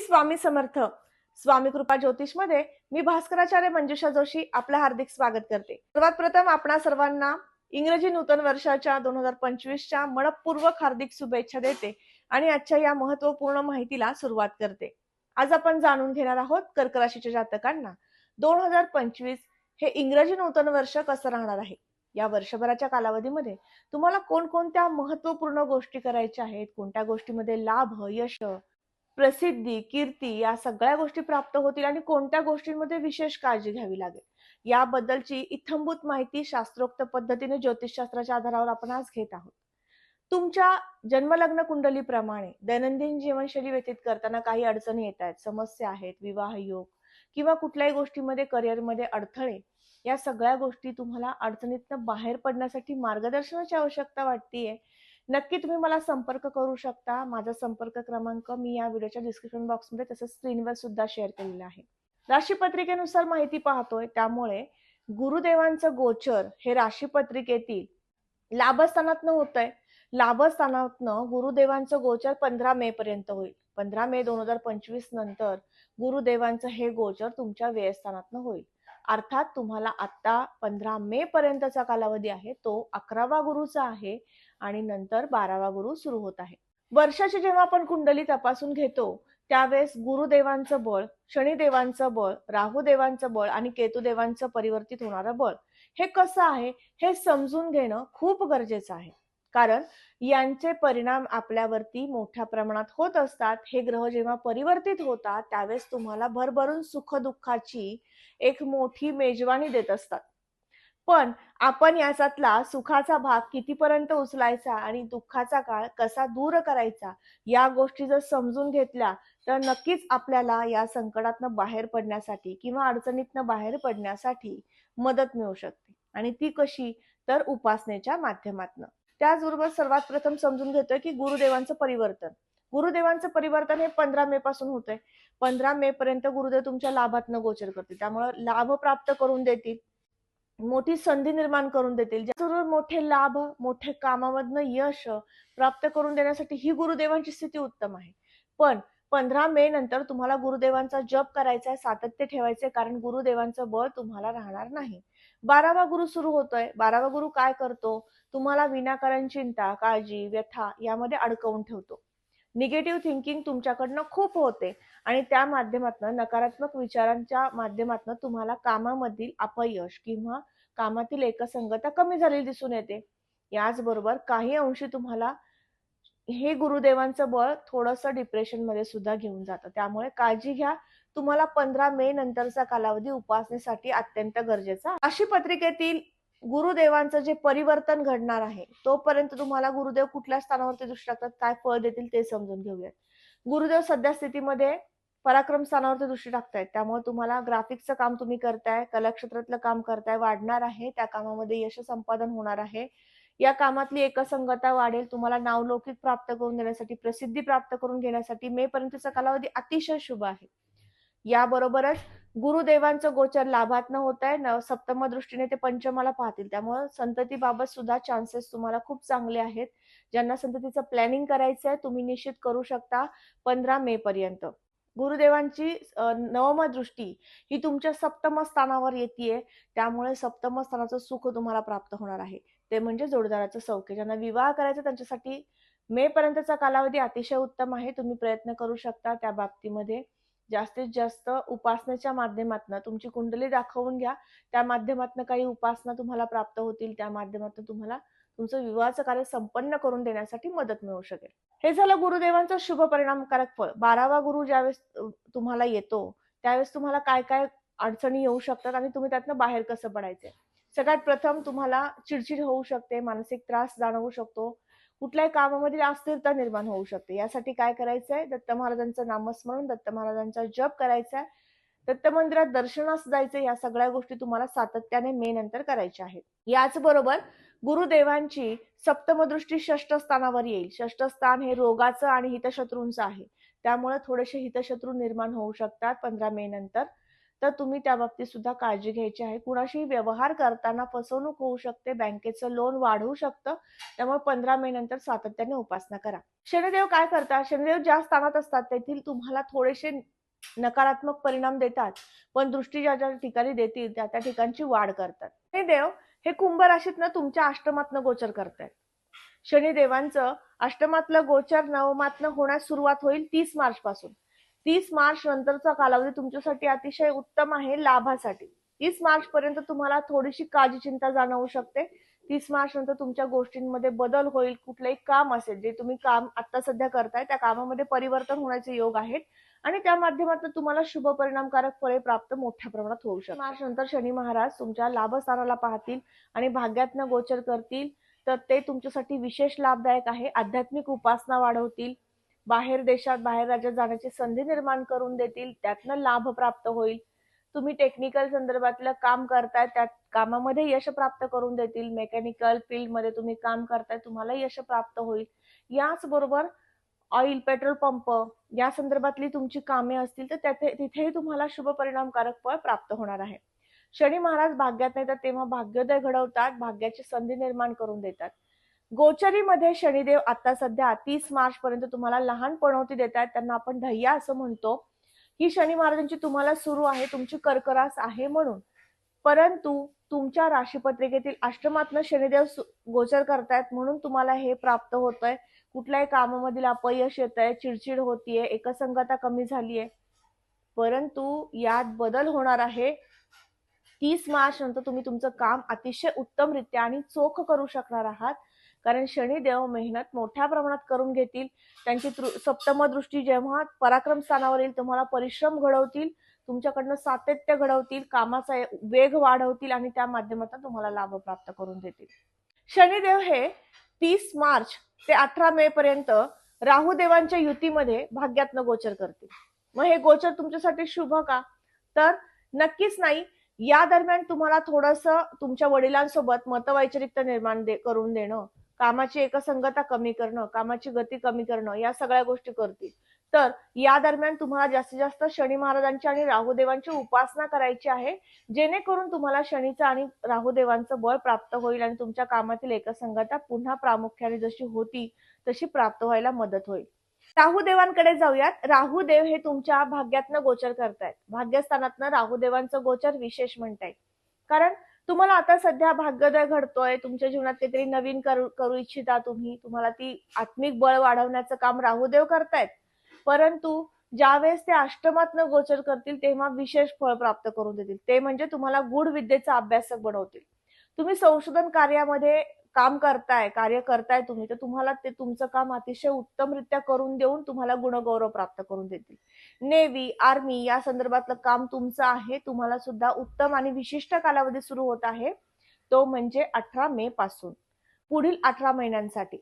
स्वामी समर्थ स्वामी कृपा ज्योतिषमध्ये मी भास्कराचार्य मंजुषा जोशी आपलं हार्दिक स्वागत करते. सर्वात प्रथम आपणा सर्वांना इंग्रजी नूतन वर्षाच्या दोन हजार पंचवीसच्या मनपूर्वक हार्दिक शुभेच्छा देते आणि आजच्या या महत्त्वपूर्ण माहितीला सुरुवात करते. आज आपण जाणून घेणार आहोत कर्क राशीच्या जातकांना. दोन हजार पंचवीस हे इंग्रजी नूतन वर्ष कसं राहणार आहे? या वर्षभराच्या कालावधीमध्ये तुम्हाला कोणकोणत्या महत्त्वपूर्ण गोष्टी करायच्या आहेत? कोणत्या गोष्टीमध्ये लाभ यश प्रसिद्धी कीर्ती या सगळ्या गोष्टी प्राप्त होतील आणि कोणत्या गोष्टींमध्ये विशेष काळजी घ्यावी लागेल? याबद्दलची इत्थंभूत माहिती शास्त्रोक्त पद्धतीने ज्योतिषशास्त्राच्या आधारावर आपण आज घेत आहोत. तुमच्या जन्मलग्न कुंडलीप्रमाणे दैनंदिन जीवनशैली व्यतीत करताना काही अडचणी येत आहेत समस्या आहेत विवाह योग किंवा कुठल्याही गोष्टीमध्ये करिअरमध्ये अडथळे या सगळ्या गोष्टी तुम्हाला अडचणीतनं बाहेर पडण्यासाठी मार्गदर्शनाची आवश्यकता वाटतीये. नक्की तुम्ही मला संपर्क करू शकता. माझा संपर्क क्रमांक मी या व्हिडिओच्या डिस्क्रिप्शन बॉक्समध्ये तसंच स्क्रीनवर सुद्धा शेअर केलेला आहे. राशीपत्रिकेनुसार माहिती पाहतोय. त्यामुळे गुरुदेवांचं गोचर हे राशीपत्रिकेतील लाभस्थानातनं होत आहे लाभस्थानातनं गुरुदेवांचं गोचर पंधरा मे पर्यंत होईल. पंधरा मे दोन हजार पंचवीस नंतर गुरुदेवांचं हे गोचर तुमच्या व्ययस्थानातनं होईल. अर्थात तुम्हाला आता पंधरा मे पर्यंतचा कालावधी आहे. तो अकरावा गुरुचा आहे. आणि नंतर बारावा गुरु सुरू होत आहे. वर्षाची जेव्हा आपण कुंडली तपासून घेतो त्यावेळेस गुरुदेवांचं बळ शनिदेवांचं बळ राहुदेवांचं बळ आणि केतुदेवांचं परिवर्तित होणारं बळ हे कसं आहे हे समजून घेणं खूप गरजेचं आहे. कारण यांचे परिणाम आपल्यावरती मोठ्या प्रमाणात होत असतात. हे ग्रह जेव्हा परिवर्तित होतात त्यावेळेस तुम्हाला भरभरून सुख दुःखाची एक मोठी मेजवानी देत असतात. पण आपण याच्यातला सुखाचा भाग कितीपर्यंत उचलायचा आणि दुःखाचा काळ कसा दूर करायचा या गोष्टी जर समजून घेतल्या तर नक्कीच आपल्याला या संकटातनं बाहेर पडण्यासाठी किंवा अडचणीतनं बाहेर पडण्यासाठी मदत मिळू शकते. आणि ती कशी? तर उपासनेच्या माध्यमातनं. त्याचबरोबर सर्वात प्रथम समजून घेतोय की गुरुदेवांचं परिवर्तन. गुरुदेवांचं परिवर्तन हे पंधरा मे पासून होतंय. पंधरा मे पर्यंत गुरुदेव तुमच्या लाभातनं गोचर करतील. त्यामुळे लाभ प्राप्त करून देतील. मोठी संधी निर्माण करून देतील. ज्याबरोबर मोठे लाभ मोठे कामामधनं यश प्राप्त करून देण्यासाठी ही गुरुदेवांची स्थिती उत्तम आहे. पण पंधरा मे नंतर तुम्हाला गुरुदेवांचा जप करायचा आहे सातत्य ठेवायचे कारण गुरुदेवांचं बळ तुम्हाला राहणार नाही. बारावा गुरु सुरू होतोय. बारावा गुरु काय करतो? तुम्हाला विनाकारण चिंता काळजी व्यथा यामध्ये अडकवून ठेवतो. निगेटिव्ह थिंकिंग तुमच्याकडनं खूप होते. आणि त्या माध्यमातून नकारात्मक विचारांच्या माध्यमातून तुम्हाला कामामधील अपयश किंवा कामातील एकसंगता कमी झालेली दिसून येते. याचबरोबर काही अंशी तुम्हाला हे गुरुदेवांचं बळ थोडंसं डिप्रेशनमध्ये सुद्धा घेऊन जातं. त्यामुळे काळजी घ्या. तुम्हाला पंधरा मे नंतरचा कालावधी उपासनेसाठी अत्यंत गरजेचा. अशी पत्रिकेतील गुरुदेवांचं जे परिवर्तन घडणार आहे तोपर्यंत तुम्हाला गुरुदेव कुठल्या स्थानावरती दृष्टी टाकतात काय फळ देतील ते समजून घेऊयात. गुरुदेव सध्या स्थितीमध्ये पराक्रम स्थानावरती दृष्टी टाकतायत त्यामुळे तुम्हाला ग्राफिक्सचं काम तुम्ही करताय कलाक्षेत्रातलं काम करताय वाढणार आहे त्या कामामध्ये यश संपादन होणार आहे. या कामातली एकसंगता वाढेल तुम्हाला नावलौकिक प्राप्त करून देण्यासाठी प्रसिद्धी प्राप्त करून घेण्यासाठी मे पर्यंतचा कालावधी अतिशय शुभ आहे. याबरोबरच गुरुदेवांचं गोचर लाभात न होत आहे सप्तम दृष्टीने ते पंचमाला पाहतील. त्यामुळे संततीबाबत सुद्धा चान्सेस तुम्हाला खूप चांगले आहेत. ज्यांना संततीचं प्लॅनिंग करायचं आहे तुम्ही निश्चित करू शकता पंधरा मे पर्यंत. गुरुदेवांची नवम दृष्टी ही तुमच्या सप्तम स्थानावर येते त्यामुळे सप्तम स्थानाचं सुख तुम्हाला प्राप्त होणार आहे. ते म्हणजे जोडदाराचं सौख्य. ज्यांना विवाह करायचा त्यांच्यासाठी मे पर्यंतचा कालावधी अतिशय उत्तम आहे. तुम्ही प्रयत्न करू शकता त्या बाबतीमध्ये. जास्तीत जास्त उपासनेच्या माध्यमातून तुमची कुंडली दाखवून घ्या. त्या माध्यमातून काही उपासना तुम्हाला प्राप्त होतील. त्या माध्यमातून तुम्हाला तुमचं विवाहाचं कार्य संपन्न करून देण्यासाठी मदत मिळू शकेल. हे झालं गुरुदेवांचं शुभ परिणामकारक फळ. बारावा गुरु ज्यावेळेस तुम्हाला येतो त्यावेळेस तुम्हाला काय काय अडचणी येऊ शकतात आणि तुम्ही त्यातनं बाहेर कसं पडायचं? सगळ्यात प्रथम तुम्हाला चिडचिड होऊ शकते मानसिक त्रास जाणवू शकतो. कुठल्याही कामामध्ये अस्थिरता निर्माण होऊ शकते. यासाठी काय करायचंय? दत्त महाराजांचं नामस्मरण दत्त महाराजांचा जप करायचा आहे दत्त मंदिरात दर्शनास जायचं या सगळ्या गोष्टी तुम्हाला सातत्याने मे नंतर करायच्या आहेत. याचबरोबर गुरुदेवांची सप्तमदृष्टी षष्ठस्थानावर येईल. षष्ठस्थान हे रोगाचं आणि हितशत्रूंचं आहे. त्यामुळे थोडेसे हितशत्रू निर्माण होऊ शकतात पंधरा मे नंतर तर तुम्ही त्या बाबतीत सुद्धा काळजी घ्यायची आहे. कुणाशी व्यवहार करताना फसवणूक होऊ शकते बँकेचं लोन वाढवू शकतं. त्यामुळे पंधरा मे नंतर सातत्याने उपासना करा. शनिदेव काय करतात? शनिदेव ज्या स्थानात असतात तेथील तुम्हाला थोडेसे नकारात्मक परिणाम देतात. पण दृष्टी ज्या ज्या ठिकाणी देतील त्या त्या ठिकाणची वाढ करतात. शनिदेव हे कुंभ राशीतनं तुमच्या अष्टमातनं गोचर करतायत. शनिदेवांचं अष्टमातलं गोचर नवमातनं होण्यास सुरुवात होईल तीस मार्च पासून तीस मार्च नंतरचा कालावधी तुमच्यासाठी अतिशय उत्तम आहे लाभासाठी. तीस मार्च पर्यंत तुम्हाला थोडीशी काळजी चिंता जाणवू शकते. तीस मार्च नंतर तुमच्या गोष्टींमध्ये बदल होईल कुठलंही काम असेल जे तुम्ही काम आता सध्या करताय त्या कामामध्ये परिवर्तन होण्याचे योग आहेत. आणि त्या माध्यमातून तुम्हाला शुभ परिणामकारक फळे प्राप्त मोठ्या प्रमाणात होऊ शकतात. मार्च नंतर शनी महाराज तुमच्या लाभस्थानाला पाहतील आणि भाग्यातनं गोचर करतील. तर ते तुमच्यासाठी विशेष लाभदायक आहे. आध्यात्मिक उपासना वाढवतील. बाहेर देशात बाहेर राज्यात जाण्याची संधी निर्माण करून देतील त्यातनं लाभ प्राप्त होईल. तुम्ही टेक्निकल संदर्भातलं काम करताय त्या कामामध्ये यश प्राप्त करून देतील. मेकॅनिकल फील्डमध्ये तुम्ही काम करताय तुम्हाला यश प्राप्त होईल. याचबरोबर ऑइल पेट्रोल पंप या संदर्भातली तुमची कामे असतील तर त्याथे तिथेही तुम्हाला शुभ परिणामकारक फळ प्राप्त होणार आहे. शनी महाराज भाग्यात नाही तर तेव्हा भाग्योदय घडवतात भाग्याची संधी निर्माण करून देतात. गोचरीमध्ये शनिदेव आता सध्या तीस मार्च पर्यंत तुम्हाला लहान पणवती देत आहेत. त्यांना आपण ढय्या असं म्हणतो. ही शनी महाराजांची तुम्हाला सुरू आहे तुमची कर्करास आहे म्हणून. परंतु तुमच्या राशीपत्रिकेतील अष्टमातनं शनिदेव गोचर करतायत म्हणून तुम्हाला हे प्राप्त होत आहे कुठल्याही कामामधील अपयश येत आहे चिडचिड होतीये एकसंगता कमी झालीये. परंतु यात बदल होणार आहे. तीस मार्च नंतर तुम्ही तुमचं काम अतिशय उत्तमरित्या आणि चोख करू शकणार आहात. कारण शनिदेव मेहनत मोठ्या प्रमाणात करून घेतील. त्यांची सप्तम दृष्टी जेव्हा पराक्रम स्थानावर येईल तुम्हाला परिश्रम घडवतील तुमच्याकडनं सातत्य घडवतील कामाचा वेग वाढवतील आणि त्या माध्यमातून तुम्हाला लाभ प्राप्त करून देतील. शनिदेव हे तीस मार्च ते अठरा मे पर्यंत राहुदेवांच्या युतीमध्ये भाग्यातनं गोचर करतील. मग हे गोचर तुमच्यासाठी शुभ का? तर नक्कीच नाही. या दरम्यान तुम्हाला थोडस तुमच्या वडिलांसोबत मतवैचारिकता निर्माण दे, करून देणं कामाची एकसंगता कमी करणं कामाची गती कमी करणं या सगळ्या गोष्टी करतील. तर या दरम्यान तुम्हाला जास्तीत जास्त शनी महाराजांची आणि राहुदेवांची उपासना करायची आहे जेणेकरून तुम्हाला शनीचं आणि राहुदेवांचं बळ प्राप्त होईल आणि तुमच्या कामातील एकसंगता पुन्हा प्रामुख्याने जशी होती तशी प्राप्त व्हायला मदत होईल. राहुदेवांकडे जाऊयात. राहुदेव हे तुमच्या भाग्यातनं गोचर करतायत. भाग्यस्थानातनं राहुदेवांचं गोचर विशेष म्हणताय कारण तुम्हाला आता सध्या भाग्योदय घडतोय. तुमच्या जीवनात काहीतरी नवीन करू करू इच्छिता तुम्ही. तुम्हाला ती आत्मिक बळ वाढवण्याचं काम राहुदेव करतायत. परंतु ज्यावेळेस ते अष्टमातनं गोचर करतील तेव्हा विशेष फळ प्राप्त करून देतील. ते म्हणजे तुम्हाला गुढ विद्येचा अभ्यासक बनवतील. तुम्ही संशोधन कार्यामध्ये काम करताय कार्य करताय तुम्ही तर तुम्हाला ते तुमचं काम अतिशय उत्तमरित्या करून देऊन तुम्हाला गुणगौरव प्राप्त करून देतील. नेव्ही आर्मी या संदर्भातलं काम तुमचं आहे तुम्हाला सुद्धा उत्तम आणि विशिष्ट कालावधी सुरू होत आहे. तो म्हणजे अठरा मे पासून. पुढील अठरा महिन्यांसाठी.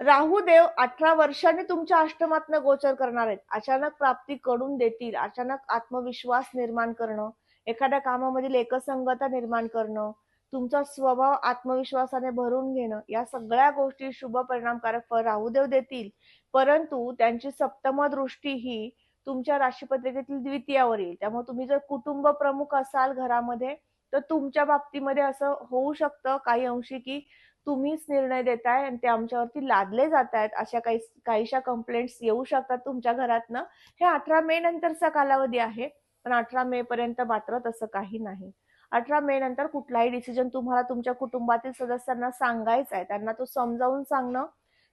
राहू देव अठरा वर्षांनी तुमच्या अष्टमातनं गोचर करणार आहेत. अचानक प्राप्ती करून देतील अचानक आत्मविश्वास निर्माण करणं एखाद्या कामामधील एकसंगता निर्माण करणं तुमचा स्वभाव आत्मविश्वासाने भरून घेणं या सगळ्या गोष्टी शुभ परिणामकारक फळ राहुदेव देतील. परंतु त्यांची सप्तम दृष्टी ही तुमच्या राशीपत्रिकेतील द्वितीयावर येईल. त्यामुळे तुम्ही जर कुटुंब प्रमुख असाल घरामध्ये तर तुमच्या बाबतीमध्ये असं होऊ शकतं काही अंशी की तुम्हीच निर्णय देताय आणि ते आमच्यावरती लादले जात आहेत अशा काही काहीशा कंप्लेंट्स येऊ शकतात तुमच्या घरातनं. हे अठरा मे नंतरचा कालावधी आहे पण अठरा मे पर्यंत मात्र तसं काही नाही. अठरा मे नंतर कुठलाही डिसिजन तुम्हाला तुमच्या कुटुंबातील सदस्यांना सांगायचा आहे. त्यांना तो समजावून सांगणं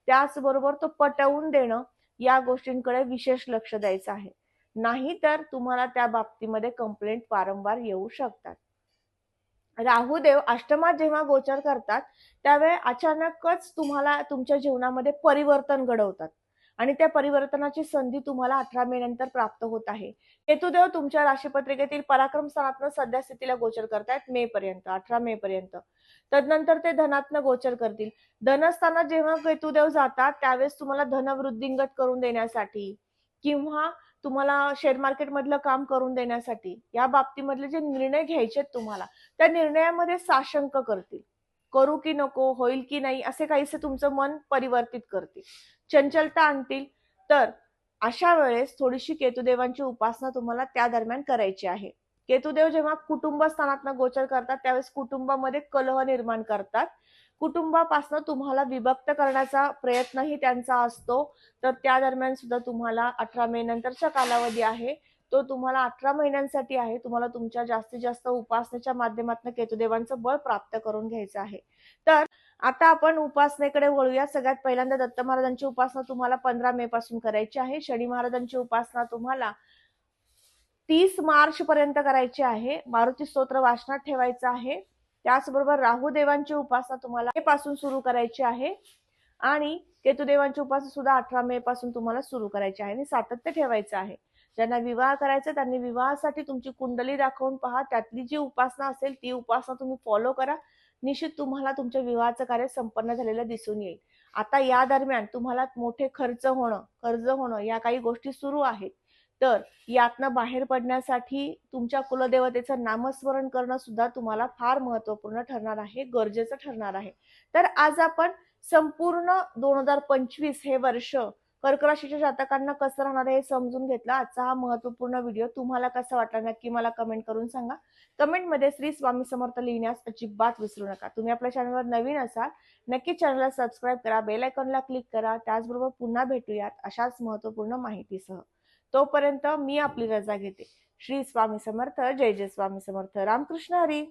त्याचबरोबर तो पटवून देणं या गोष्टींकडे विशेष लक्ष द्यायचं आहे. नाही तर तुम्हाला त्या बाबतीमध्ये कंप्लेंट वारंवार येऊ शकतात. राहुदेव अष्टमात जेव्हा गोचर करतात त्यावेळी अचानकच तुम्हाला तुमच्या जीवनामध्ये परिवर्तन घडवतात. आणि त्या परिवर्तनाची संधी तुम्हाला अठरा मे नंतर प्राप्त होत आहे. केतुदेव तुमच्या राशीपत्रिकेतील पराक्रम स्थानातनं सध्या स्थितीला गोचर करतायत मे पर्यंत अठरा मे पर्यंत. तदनंतर ते धनातनं गोचर करतील. धनस्थानात जेव्हा केतुदेव जातात त्यावेळेस तुम्हाला धनवृद्धिंगत करून देण्यासाठी किंवा तुम्हाला शेअर मार्केट मधलं काम करून देण्यासाठी या बाबतीमधले जे निर्णय घ्यायचे तुम्हाला त्या निर्णयामध्ये साशंक करतील. करू की नको होईल की नाही असे काहीसे तुमचं मन परिवर्तित करतील. चंचलता आणतील. तर अशा वेळेस थोडीशी केतुदेवांची उपासना तुम्हाला त्या दरम्यान करायची आहे. केतुदेव जेव्हा कुटुंब स्थानातनं गोचर करतात त्यावेळेस कुटुंबामध्ये कलह निर्माण करतात. कुटुंबापासून तुम्हाला विभक्त करण्याचा प्रयत्नही त्यांचा असतो. तर त्या दरम्यान सुद्धा तुम्हाला अठरा मे नंतरचा कालावधी आहे. तो तुम्हाला अठरा महिन्यांसाठी आहे. तुम्हाला तुमच्या जास्तीत जास्त उपासनेच्या माध्यमातून केतुदेवांचं बळ प्राप्त करून घ्यायचं आहे. तर आता आपण उपासनेकडे वळूया. सगळ्यात पहिल्यांदा दत्त महाराजांची उपासना तुम्हाला पंधरा मे पासून करायची आहे. शनी महाराजांची उपासना तुम्हाला तीस मार्च पर्यंत करायची आहे. मारुती स्तोत्र वाचनात ठेवायचं आहे. त्याचबरोबर राहुदेवांची उपासना तुम्हाला मे पासून सुरू करायची आहे. आणि केतुदेवांची उपासना सुद्धा अठरा मे पासून तुम्हाला सुरू करायची आहे. आणि सातत्य ठेवायचं आहे. ज्यांना विवाह करायचा त्यांनी विवाहासाठी तुमची कुंडली दाखवून पहा. त्यातली जी उपासना असेल ती उपासना तुम्ही फॉलो करा. निश्चित तुम्हाला तुमच्या विवाहाचं कार्य संपन्न झालेलं दिसून येईल. आता या दरम्यान तुम्हाला मोठे खर्च होणं कर्ज होणं या काही गोष्टी सुरू आहेत. तर यातनं बाहेर पडण्यासाठी तुमच्या कुलदेवतेचं नामस्मरण करणं सुद्धा तुम्हाला फार महत्त्वपूर्ण ठरणार आहे गरजेचं ठरणार आहे. तर आज आपण संपूर्ण दोन हजार पंचवीस हे वर्ष कर्कराशीच्या जातकांना कसं राहणार आहे हे समजून घेतलं. आजचा हा महत्त्वपूर्ण व्हिडिओ तुम्हाला कसा वाटला नक्की मला कमेंट करून सांगा. कमेंटमध्ये श्री स्वामी समर्थ लिहिण्यास अजिबात विसरू नका. तुम्ही आपल्या चॅनलवर नवीन असाल नक्की चॅनलला सबस्क्राईब करा बेल आयकॉनला क्लिक करा. त्याचबरोबर पुन्हा भेटूयात अशाच महत्त्वपूर्ण माहितीसह. तोपर्यंत मी आपली रजा घेते. श्री स्वामी समर्थ जय जय स्वामी समर्थ. रामकृष्ण हरी.